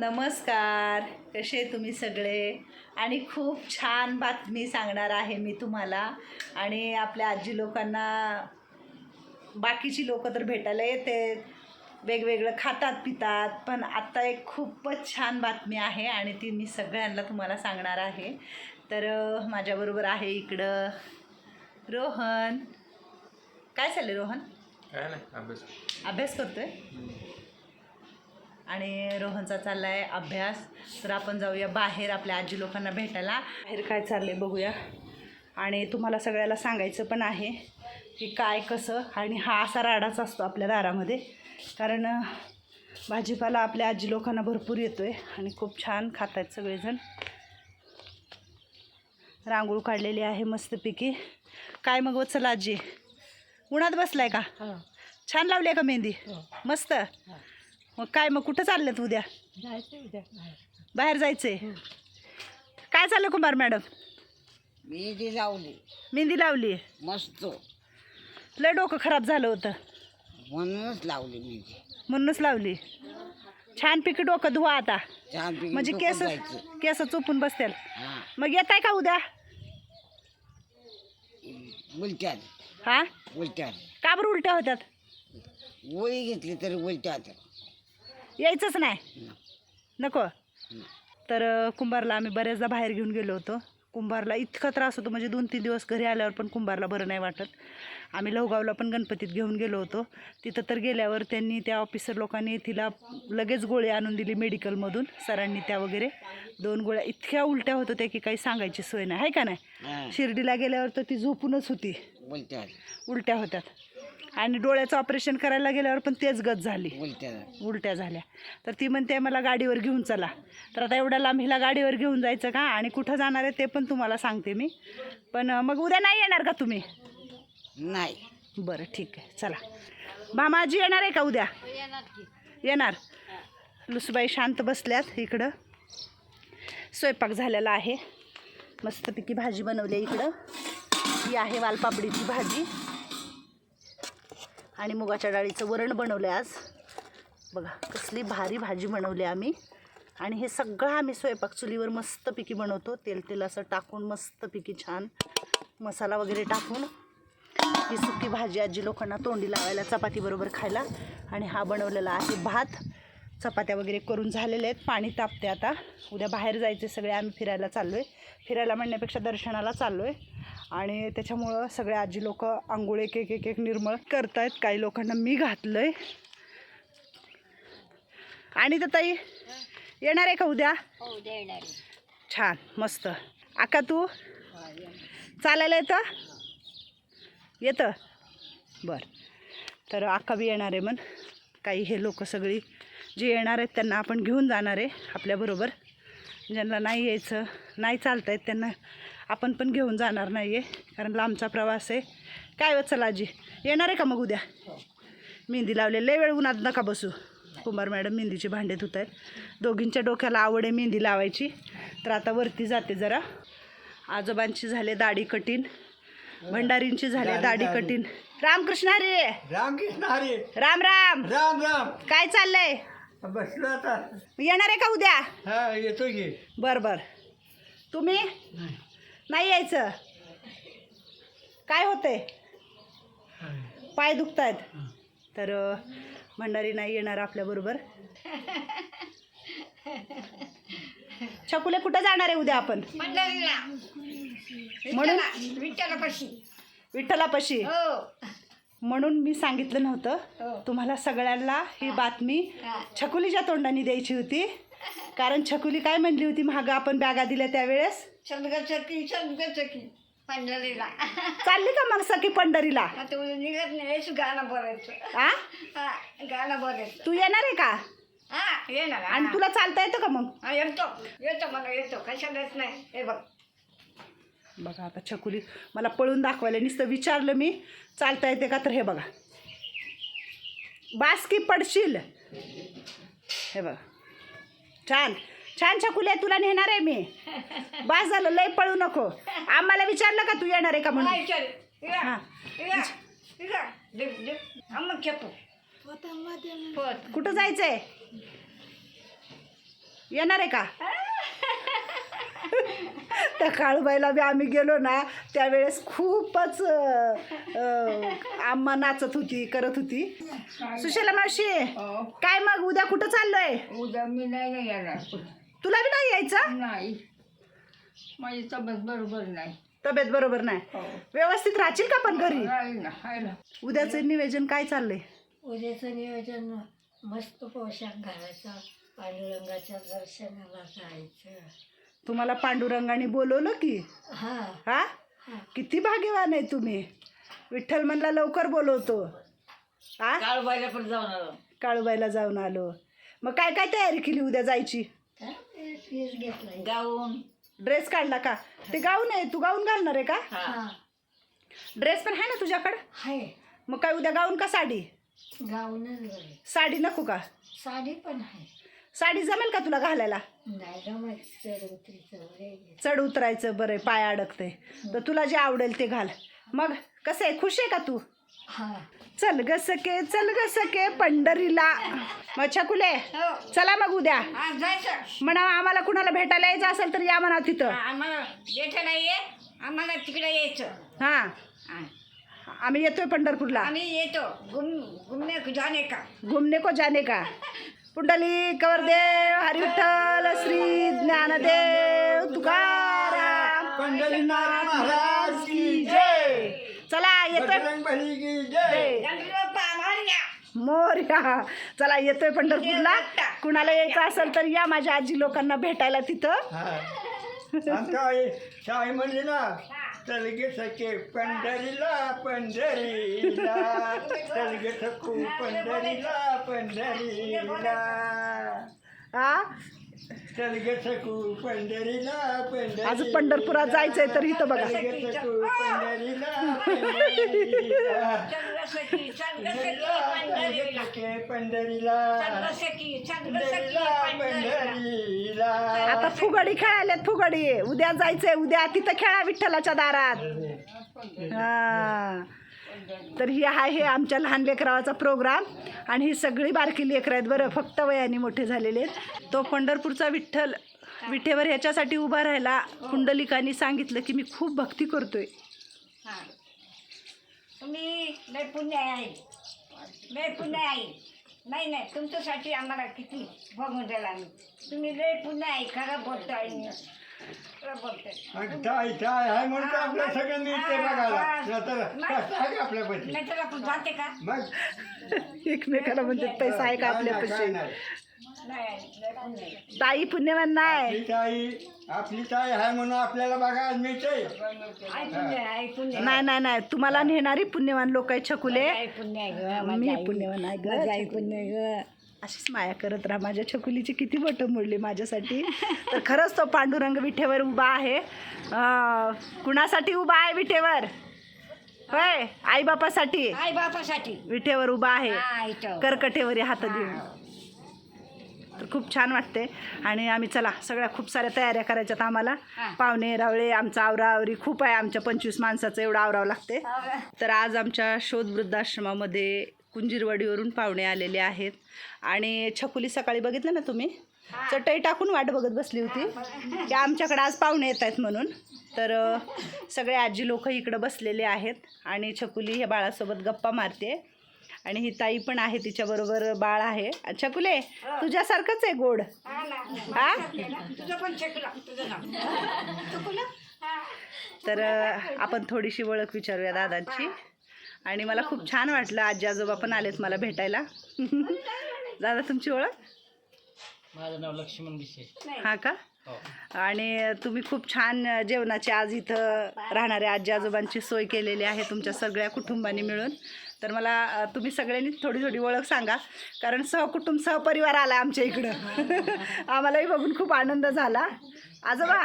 नमस्कार. कसे तुम्ही सगळे? आणि खूप छान बातमी सांगणार आहे मी तुम्हाला. आणि आपल्या आजी लोकांना बाकीची लोक तर भेटायला येते. वेगवेगळं खातात पितात. पण आत्ता एक खूपच छान बातमी आहे आणि ती मी सगळ्यांना तुम्हाला सांगणार आहे. तर माझ्याबरोबर आहे इकडं रोहन. काय चाललं रोहन? काय नाही अभ्यास. अभ्यास करतोय? आणि रोहनचा चाललाय अभ्यास. तर आपण जाऊया बाहेर आपल्या आजी लोकांना भेटायला. बाहेर काय चाललंय बघूया. आणि तुम्हाला सगळ्याला सांगायचं पण आहे की काय कसं आणि हा असा राडाच असतो आपल्या दारामध्ये. कारण भाजीपाला आपल्या आजी लोकांना भरपूर येतो आहे आणि खूप छान खात आहेत सगळेजण. रांगोळ काढलेली आहे मस्तपैकी. काय मग चला आजी? उन्हात बसलाय का? छान लावली आहे का मेहंदी? मस्त. मग काय मग कुठं चाललेत उद्या? जायचं उद्या बाहेर. जायचंय? काय चाललं कुमार मॅडम? मी ती लावली. मेहंदी लावली? मस्त. लय डोकं खराब झालं होतं. म्हणूनच लावली मी ती म्हणूनच लावली. छान पिकी डोकं धुवा आता. छान म्हणजे केस केस चुपून बसतील हा. मग येत आहे का उद्या? उलट्यात. हा? उलट्यात. का बरं उलट्या होत्यात? गोळी घेतली तरी उलट्यात. यायचंच नाही. नको. तर कुंभारला आम्ही बऱ्याचदा बाहेर घेऊन गेलो होतो. कुंभारला इतका त्रास होतो म्हणजे दोन तीन दिवस घरी आल्यावर पण कुंभारला बरं नाही वाटत. आम्ही लवगावला पण गणपतीत घेऊन गेलो होतो. तिथं तर गेल्यावर त्यांनी त्या ऑफिसर लोकांनी तिला लगेच गोळी आणून दिली मेडिकलमधून सरांनी त्या वगैरे. दोन गोळ्या इतक्या उलट्या होत होत्या की काही सांगायची सोय नाही. आहे का नाही? शिर्डीला गेल्यावर तर ती झोपूनच होती. उलट्या होत्यात. आणि डोळ्याचं ऑपरेशन करायला गेल्यावर पण तेच गत झाली. उलट्या झाल्या. तर ती म्हणते मला गाडीवर घेऊन चला. तर आता एवढ्या लांब हिला गाडीवर घेऊन जायचं का? आणि कुठं जाणार आहे ते पण तुम्हाला सांगते मी. पण मग उद्या नाही येणार का तुम्ही? नाही. बरं ठीक आहे. चला. मामाजी येणार आहे का उद्या? येणार. लुसबाई शांत बसल्यात इकडं. स्वयंपाक झालेला आहे. मस्तपैकी भाजी बनवली आहे इकडं. ही आहे वालपापडीची भाजी. आणि मुगाच्या डाळीचं वरण बनवलं आहे आज. बघा कसली भारी भाजी बनवली आम्ही. आणि हे सगळं आम्ही स्वयंपाक चुलीवर मस्तपैकी बनवतो. तेल तेल असं टाकून मस्तपैकी छान मसाला वगैरे टाकून ही सुकी भाजी आजी लोकांना तोंडी लावायला चपातीबरोबर खायला. आणि हा बनवलेला आहे भात. चपात्या वगैरे करून झालेले आहेत. पाणी तापते आता. उद्या बाहेर जायचे सगळे. आम्ही फिरायला चाललो आहे फिरायला म्हणण्यापेक्षा दर्शनाला चाललो आहे आणि त्याच्यामुळं सगळे आजी लोक आंघोळ एक एक एक एक निर्मळ करतायत. काही लोकांना मी घातलं आहे आणि तर ताई येणार आहे का उद्या? हो छान मस्त. आका तू? चालायला येतं? येतं? बरं. तर आका बी येणार आहे म्हण. काही हे लोक सगळी जे येणार आहेत त्यांना आपण घेऊन जाणार आहे आपल्याबरोबर. ज्यांना नाही यायचं नाही चालता येत त्यांना आपण पण घेऊन जाणार नाही आहे कारण लांबचा प्रवास आहे. काय होत चला आजी? येणार आहे का मग उद्या? मेहंदी लावले लय वेळ उन्हात नका बसू. कुमार मॅडम मेहंदीचे भांडे धुत आहेत दोघींच्या डोक्याला आवड आहे मेहंदी लावायची. तर आता वरती जाते जरा. आजोबांची झाले दाढी कठीण. भंडारींची झाले दाढी कठीण. रामकृष्ण रे रामकृष्ण हरे! राम राम! राम राम! काय चाललंय? बसलो आता. येणार आहे का उद्या? हा येतो की. बर बर. तुम्ही? नाही. यायचं. काय होतंय? पाय दुखतायत. तर अं, भंडारी नाही येणार आपल्याबरोबर छकुले कुठं जाणार आहे उद्या आपण? म्हणून? विठ्ठलापाशी. विठ्ठलापाशी. हो. म्हणून मी सांगितलं नव्हतं. तुम्हाला सगळ्यांना ही बातमी छकुलीच्या तोंडाने द्यायची होती. कारण छकुली काय म्हणली होती महाग आपण बॅगा दिल्या त्यावेळेस? पंढरीला. चालली का मग सखी पंढरीला? निघत नाही. हेच गाणं बोलायचं. आ? हा गाणं बोलायचं. तू येणार आहे का? हा ये ना आणि तुला चालता येतं का मग? हा येतो. येतो मला येतो. कशाला येत नाही. हे बघ. बघा आता छकुली मला पळून दाखवायला नुसतं विचारलं मी. चालता येते का तर हे बघा. बास की पडशील. हे बघा. छान. छान छकुली तुला नेणार आहे मी. बास झालं लय पळू नको. आम्हाला विचारलं का तू येणार आहे का म्हणून? कुठं जायचंय? येणार आहे का? त्या काळूबाईला बी आम्ही गेलो ना त्यावेळेस खूपच आम्हा नाचत होती करत होती. सुशेला मावशी काय मग उद्या कुठं चाललोय? उद्या मी नाही ना येणार तुला बी नाही यायचं? नाही. माझी तब्येत बरोबर नाही. तब्येत बरोबर नाही. हो. व्यवस्थित राहशील का पण घरी? राहील ना हायला उद्याचं नियोजन काय चाललंय? उद्याचं नियोजन मस्त पोशाख घालायचा पांडुरंगाच्या दर्शनाला जायचं. तुम्हाला पांडुरंगाने बोलवलं की? हा. किती भाग्यवान आहे तुम्ही. विठ्ठल म्हणला लवकर बोलवतो. हा काळबाईला पण जाऊन आलो. काळूबाईला जाऊन आलो. मग काय काय तयारी केली उद्या जायची? गाऊन. ड्रेस काढला का? ते गाऊन आहे तू गाऊन घालणार आहे का? हा. ड्रेस पण आहे ना तुझ्याकडं? आहे. मग काय उद्या गाऊन का साडी? गाऊनच बरे साडी नको का? साडी पण आहे. साडी जमेल का तुला घालायला? चढ उतरायचं बरं पाय अडकते. तर तुला जे आवडेल ते घाल. मग कसं आहे खुश आहे का तू? हा. चल ग सके चल ग सके पंढरीला. मग छकुले हो. चला मग उद्या. हा म्हणा आम्हाला कुणाला भेटायला यायचं असेल तर या म्हणा तिथं. आम्हाला ये आम्हाला तिकडे यायचं. हां. हा. आम्ही येतोय पंढरपूरला. आम्ही येतो. घुम घुमने जाणे का? घुमने को जाने का? पुंडली कवरदेव हरिविठ्ठल श्री ज्ञानदेव तुकाराम. पंढरीनाथ महाराज की जय. चला येतोय. मारण्या मोर्या. चला येतोय पंढरपूरला. कुणाला यायचं असेल तर या माझ्या आजी लोकांना भेटायला तिथं. हा. शाही म्हणली ना चल गे सखे पंढरीला पंढरीला. चल गे सखू पंढरीला पंढरीला. हा? आज पंढरपुरात जायचंय तर इथं बघा. आता फुगडी खेळायल्यात फुगडी. उद्या जायचंय उद्या तिथं खेळा विठ्ठलाच्या दारात. हा. तर ही आहे हे आमच्या लहान लेकरावाचा प्रोग्राम आणि ही सगळी बारकी लेकरं आहेत बरं फक्त वयाने मोठे झालेले आहेत. तो पंढरपूरचा विठ्ठल विठेवर ह्याच्यासाठी उभा राहिला. पुंडलिकांनी सांगितलं की मी खूप भक्ती करतोय. तुम्ही लय पुण्य आहे लय पुण्य आहे नाही नाही तुमच्यासाठी आम्हाला किती बघून राहिला तुम्ही लय पुण्य आहे खरं बोलतो आहे काय काय आहे म्हणून आपल्या सगळं मिळते बघायला. नाहीतर आपण जाते का? मग एकमेकाला म्हणजे पैसा आहे का काय नाही, काय आपल्यापाशी नाही. नाही लय पुण्य आहे. ताई पुण्यवान नाही. ताई आपली ताई आहे म्हणून आपल्याला बघायला मिळते. नाही नाही नाही तुम्हाला नेणारी पुण्यवान लोक आहेत छकुले. आहे माझी मी. पुण्यवान आहे ग पुण्य गं. अशीच माया करत राहा. माझ्या छकुलीची किती बोटं मोडली माझ्यासाठी. तर खरंच तो पांडुरंग विठेवर उभा आहे. कुणासाठी उभा आहे विठेवर? होय आईबापासाठी. आई बापासाठी विठेवर उभा आहे. कर्कटेवर हात देऊन. तर खूप छान वाटते आणि आम्ही चला सगळ्या खूप साऱ्या तयाऱ्या करायच्यात आम्हाला. पाहुणे रावळे आमचा आवरावरी खूप आहे. आमच्या पंचवीस माणसाचं एवढं आवरावं लागते तर आज आमच्या शोध वृद्धाश्रमामध्ये कुंजीरवाडीवरून पाहुणे आलेले आहेत. आणि छकुली सकाळी बघितलं ना तुम्ही? चटई टाकून वाट बघत बसली होती. की आमच्याकडे आज पाहुणे येत आहेत म्हणून. तर सगळे आजी लोक इकडं बसलेले आहेत. आणि छकुली हे बाळासोबत गप्पा मारते. आणि ही ताई पण आहे तिच्याबरोबर बाळ आहे. छकुले तुझ्यासारखंच आहे गोड. हा. तर आपण थोडीशी ओळख विचारूया दादांची. आणि मला खूप छान वाटलं आजी आजोबा पण आलेत मला भेटायला. दादा तुमची ओळख? माझं नाव लक्ष्मण गिसे. हा का? हो. आणि तुम्ही खूप छान जेवणाची आज इथं राहणाऱ्या आजी आजोबांची सोय केलेली आहे तुमच्या सगळ्या कुटुंबांनी मिळून. तर मला तुम्ही सगळ्यांनी थोडी थोडी ओळख सांगा कारण सहकुटुंब सहपरिवार आला आमच्या इकडं. आम्हालाही बघून खूप आनंद झाला. आजोबा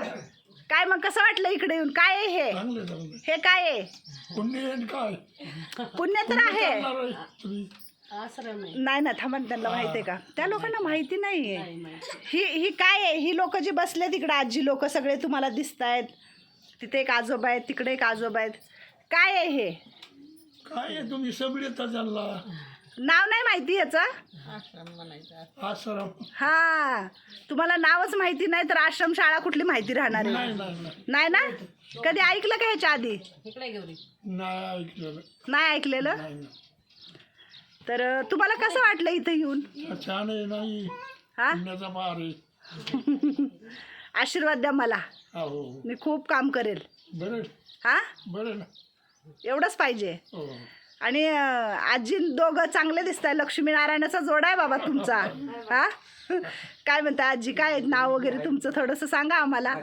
काय मग कसं वाटलं इकडे येऊन? काय आहे हे? हे काय आहे? पुण्य तर आहे. नाही ना थांबा ना, त्यांना माहिती आहे का? त्या लोकांना माहिती नाही आहे ही ही काय आहे? ही लोक जी बसले तिकडे आजी लोक सगळे तुम्हाला दिसत आहेत तिथे एक आजोबा आहेत तिकडे एक आजोबा आहेत. काय आहे हे? काय आहे? तुम्ही सगळे चालला नाव नाही माहिती याचं? आश्रम म्हणायचं आश्रम. हा. तुम्हाला नावच माहिती नाही तर आश्रम शाळा कुठली माहिती राहणार आहे? नाही नाही नाही. नाही ना? कधी ऐकलं का ह्याच्या आधी? नाही ऐकलेलं. नाही ऐकलेलं? नाही ना तर अं, तुम्हाला कसं वाटलं इथं येऊन? छान आहे नाही हा. पुण्याचा पार आहे. आशीर्वाद द्या मला. हो हो. मी खूप काम करेल. बरं. हा? बरं ना. एवढंच पाहिजे. हो. आणि आजी दोघं चांगले दिसत आहे लक्ष्मीनारायणाचा जोडा आहे बाबा तुमचा. हा? काय म्हणता आजी? काय नाव वगैरे तुमचं? थोडंसं सांगा आम्हाला.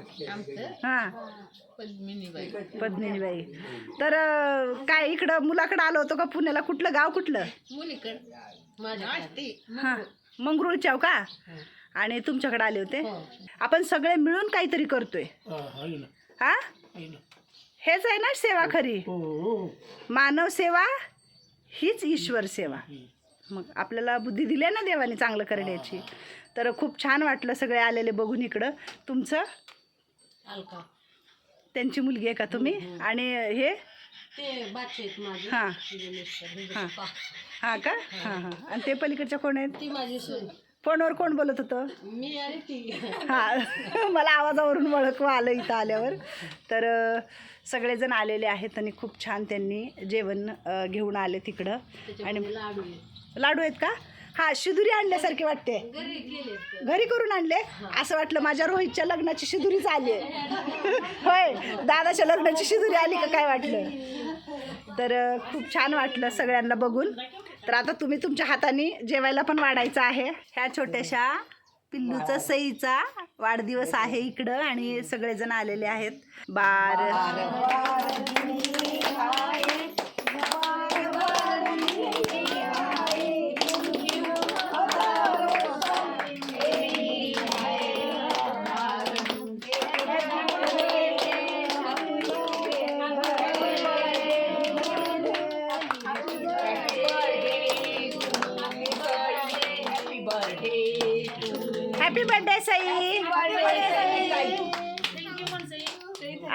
हां. पद्मिनीबाई. तर काय इकडं मुलाकडं आलो होतो का पुण्याला? कुठलं गाव कुठलं? हां. मंगरुळच्याव का? आणि तुमच्याकडे आले होते. हो आपण सगळे मिळून काहीतरी करतोय. हा? हा हेच आहे ना सेवा खरी. हो हो. मानव सेवा हीच ईश्वर सेवा. मग आपल्याला बुद्धी दिली आहे ना देवाने चांगलं करण्याची? तर खूप छान वाटलं सगळे आलेले बघून इकडं. तुमचं? अलका. त्यांची मुलगी आहे का तुम्ही? आणि हे? हां. मिस्टर, तुझे हां. पप्पा. हां का? हां हां. आणि ते पलीकडच्या कोण आहेत? ती माझी फोनवर कोण बोलत होतं? मी आणि ती. हा. मला आवाजावरून ओळखू आलं इथं आल्यावर. तर सगळेजण आलेले आहेत आणि खूप छान त्यांनी जेवण घेऊन आले तिकडं. आणि लाडू आहेत. लाडू आहेत का? हा शिदुरी आणल्यासारखे वाटते. घरी करून आणले? असं वाटलं माझ्या रोहितच्या लग्नाची शिदुरीच आली होय दादाच्या लग्नाची शिदुरी आली का काय वाटलं? तर खूप छान वाटलं सगळ्यांना बघून. तर आता तुम्ही तुमच्या हाताने जेवायला पण वाढायचं आहे. ह्या छोट्याशा पिल्लूचा सईचा वाढदिवस आहे इकडं आणि सगळेजण आलेले आहेत. बार.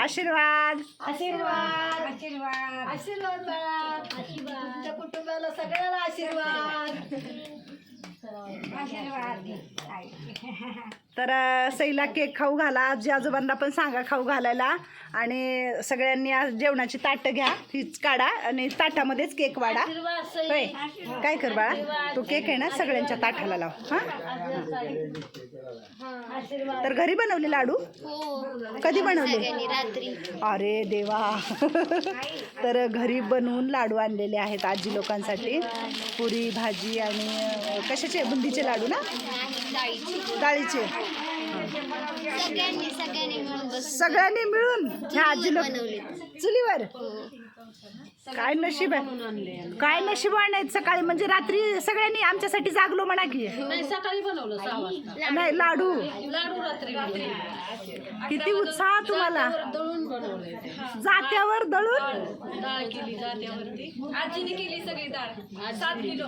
आशीर्वाद. आशीर्वाद. आशीर्वाद. बाळा तुमच्या कुटुंबाला सगळ्याला आशीर्वाद आशीर्वाद. तर सैला सईला केक खाऊ घाला. आजी आजोबांना पण सांगा खाऊ घालायला. आणि सगळ्यांनी आज जेवणाची ताटं घ्या. हीच काढा आणि ताटामध्येच केक वाढा. होय. काय कर बाळा? तो केक आहे ना सगळ्यांच्या ताटाला लाव. हां? तर घरी बनवले लाडू? कधी बनवले? अरे देवा. तर घरी बनवून लाडू आणलेले आहेत आजी लोकांसाठी. पुरी भाजी आणि कशाची? कशाचे बुंदीचे लाडू ना? डाळीची. सगळ्यांनी मिळून ह्या आजी लोक बनवले चुलीवर? काय नशीब आहे? काय नशीब आहेत सकाळी? म्हणजे रात्री सगळ्यांनी आमच्यासाठी जागलो म्हणा की. नाही सकाळी बनवलं सहा वाजता. नाही लाडू. लाडू रात्री. किती उत्साह तुम्हाला. दळून बनवले ते. जात्यावर दळून? डाळ केली जात्यावरती. आजीने केली सगळी डाळ. सात किलो.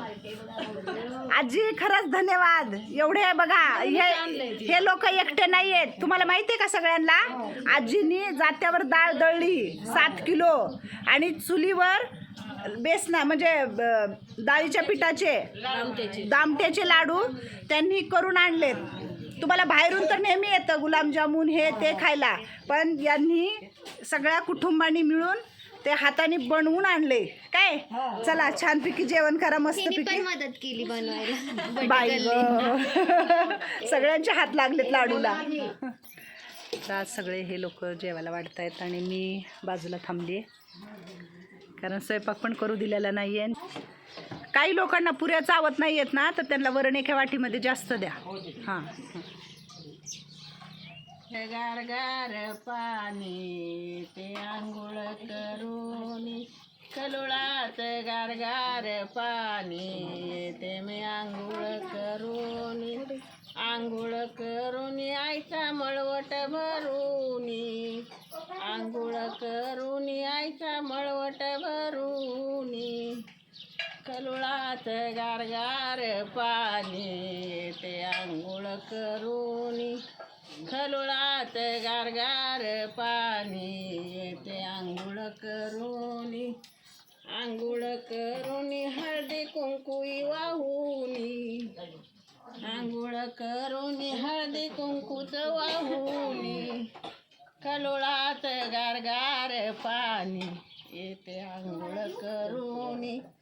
आजी खरंच धन्यवाद. एवढे बघा हे हे लोक एकटे नाही आहेत तुम्हाला माहिती आहे का सगळ्यांना? आजीनी जात्यावर डाळ दळली सात किलो. आणि चुलीवर बेसना म्हणजे डाळीच्या पिठाचे दामट्याचे. लाडू त्यांनी करून आणलेत. तुम्हाला बाहेरून तर नेहमी येतं गुलाबजामुन हे ते खायला. पण यांनी सगळ्या कुटुंबांनी मिळून ते हाताने बनवून आणले. काय? चला छानपैकी जेवण करा मस्तपैकी पण मदत केली बनवायला. बाई सगळ्यांचे हात लागलेत लाडूला. आज सगळे हे लोक जेवायला वाढत आहेत आणि मी बाजूला थांबली कारण स्वयंपाक पण करू दिलेला नाही आहे काही लोकांना पुऱ्या चावत नाही आहेत ना तर त्यांना वरण एका वाटीमध्ये जास्त द्या. हां. गार गार पाणी ते आंघोळ करून कलोळात गार गार पाणी ते मी आंघोळ करून आंघोळ करून आईचा मळवट भरून. आंघोळ करून आईचा मळवट भरून. कलुळात गारगार पाणी ते आंघोळ करून. खलुळात गारगार पाणी ते आंघोळ करून. आंघोळ करून हळदी कुंकुई वाहून. आंघोळ करून हळदी कुंकूच वाहून. कलोळात गारगार पाणी येते आंघोळ करून.